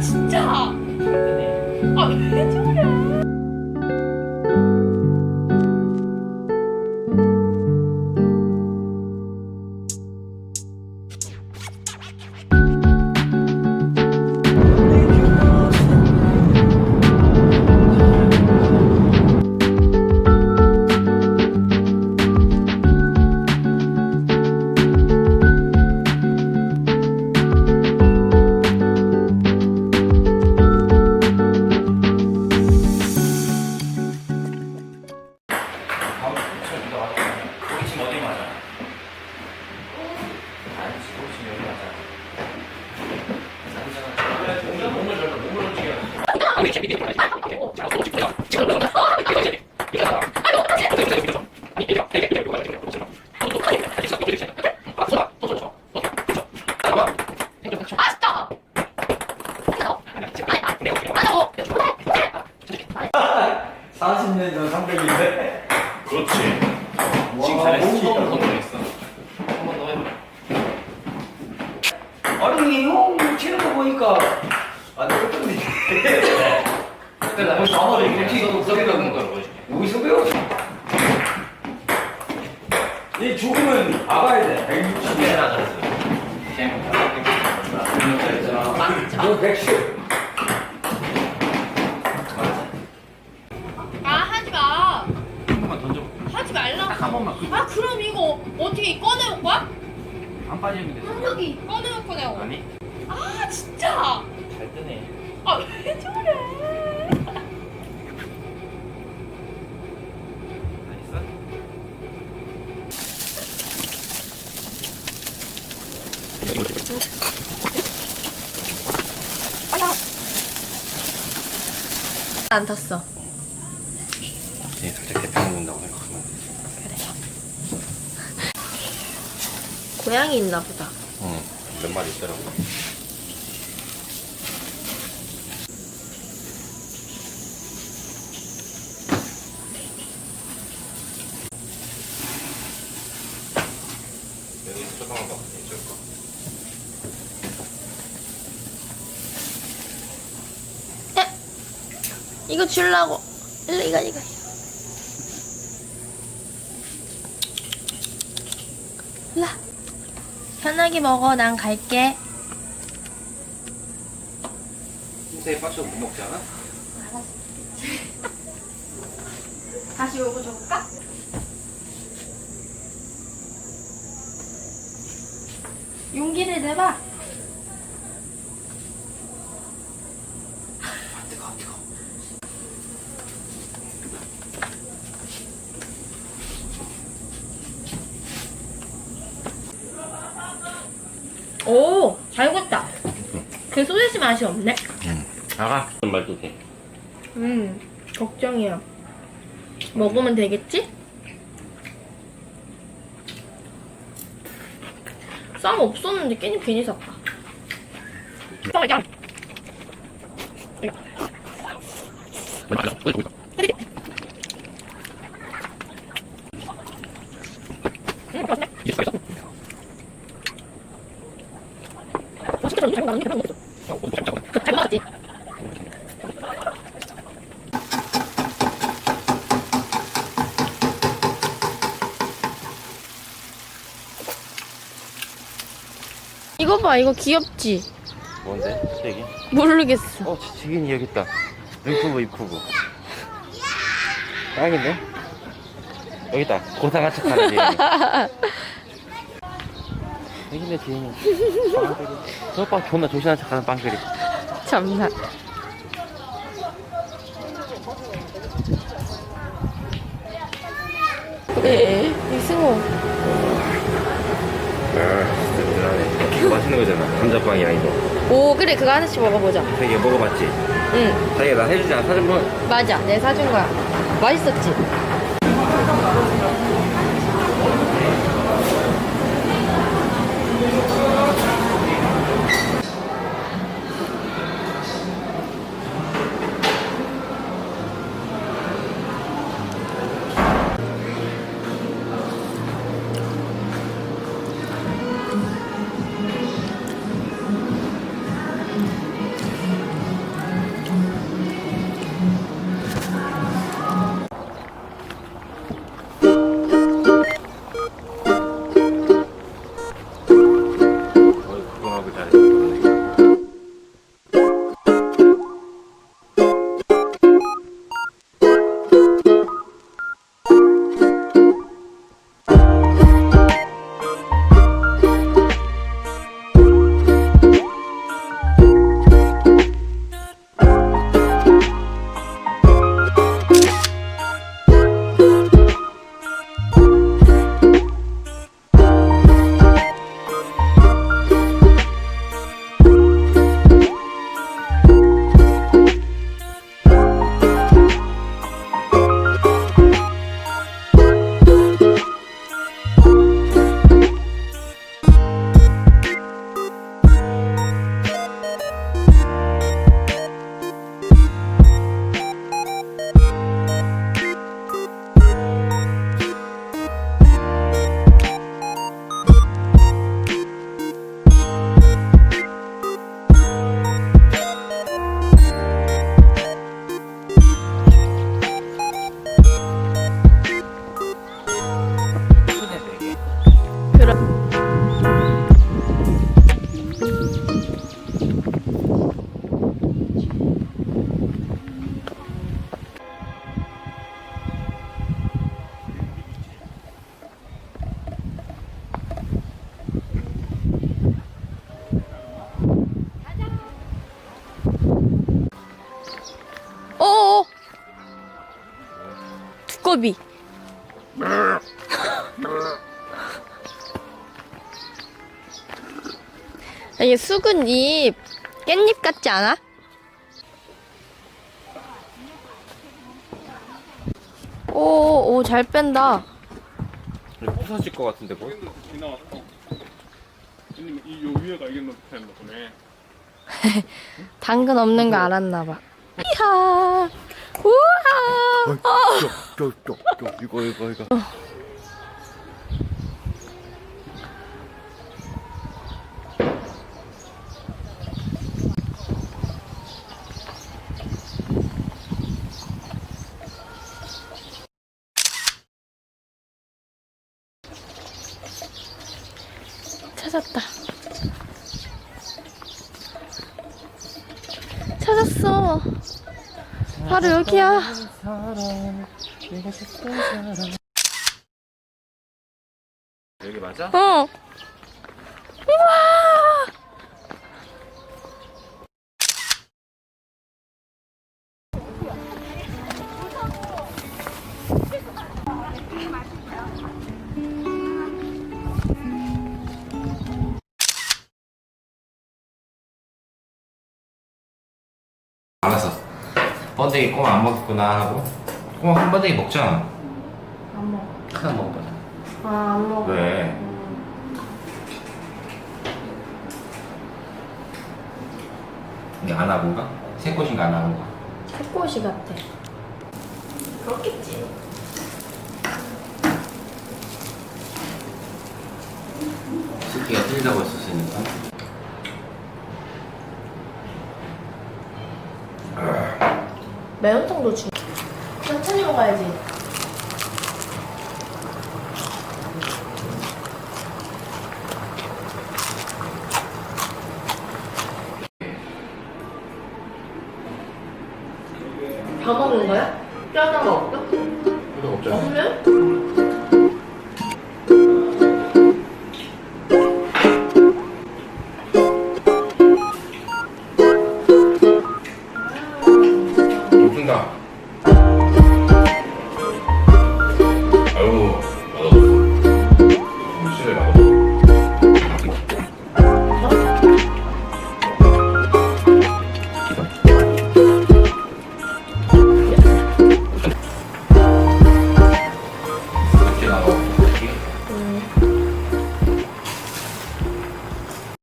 진짜. 아, 아니 형 치는 거 보니까 아 똑같은데 근데 나 벌써 아무도 이렇게 소리가 없는 걸 보여줄게 어디서 배웠어? 이 죽으면 알아야 돼 160에 해라 그랬어 재밌다 너 110. 아, 하지 마. 한 번만 던져 하지 말라고. 딱한 번만 그- 아, 그럼 이거 어떻게 꺼내올 거야? 안 빠지면 돼 한석이 내가. 아니 아, 진짜. 잘 뜨네 아, 왜 저래? 알겠어? 안 탔어. 네, 살짝 대평 본다고 생각하면 고양이 있나 보다. 응, 몇 마리 있더라고. 여기 조그만 거, 이쪽 거. 이거 주려고. 일로 이거 이거. 일로. 와. 편하게 먹어. 난 갈게. 흰색 빠져 못 먹지 않아? 다시 요거 줘볼까? 용기를 내봐. 아, 뜨거워, 뜨거워. 오, 잘 굽다. 그 소세지 맛이 없네. 응. 나가. 말도 돼. 음, 걱정이야. 먹으면 되겠지? 쌈 없었는데 깻잎 괜히 샀다. 야. 잘 먹었지? 이거 봐, 이거 귀엽지? 뭔데? 색이? 모르겠어. 어, 지긴이 여기 있다. 눈크부, 입크부. 짱인데? 여기 있다. 고상한 척 하는 지인이. 여기네, 지인이. 빵그리. 저 오빠 존나 조신한 척 하는 빵그리. 참나. 네, 이승호. 맛있는 거잖아. 감자빵이랑 이거. 오 그래 그거 하나씩 먹어보자 자기 먹어봤지? 응 자기가 나 해주지 않아? 사준 거 맞아 내가 사준 거야 맛있었지? 이게 수근잎, 깻잎 같지 않아? 오, 오, 잘 뺀다. 부서질 것 같은데 뭐? 이 이요 위에가 이게 된 거네. 당근 없는 거 알았나 봐. 이야, 우와. 이거 이거 이거. 찾았다. 찾았어. 바로 여기야. 여기 맞아? 어. 알았어. 번데기 꽁안 먹겠구나 하고 꽁한 번데기 먹잖아. 안 먹어. 하나 먹어보자. 아, 안 먹어. 왜? 이게 안 하고인가? 새 꽃인가 안 하고인가? 새꼬시 같아. 그렇겠지. 습기가 틀리다고 했었으니까. 매운탕도 주. 천천히 먹어야지. 다 먹는 거야? 짜장 먹을까? 이거 없잖아. 없네?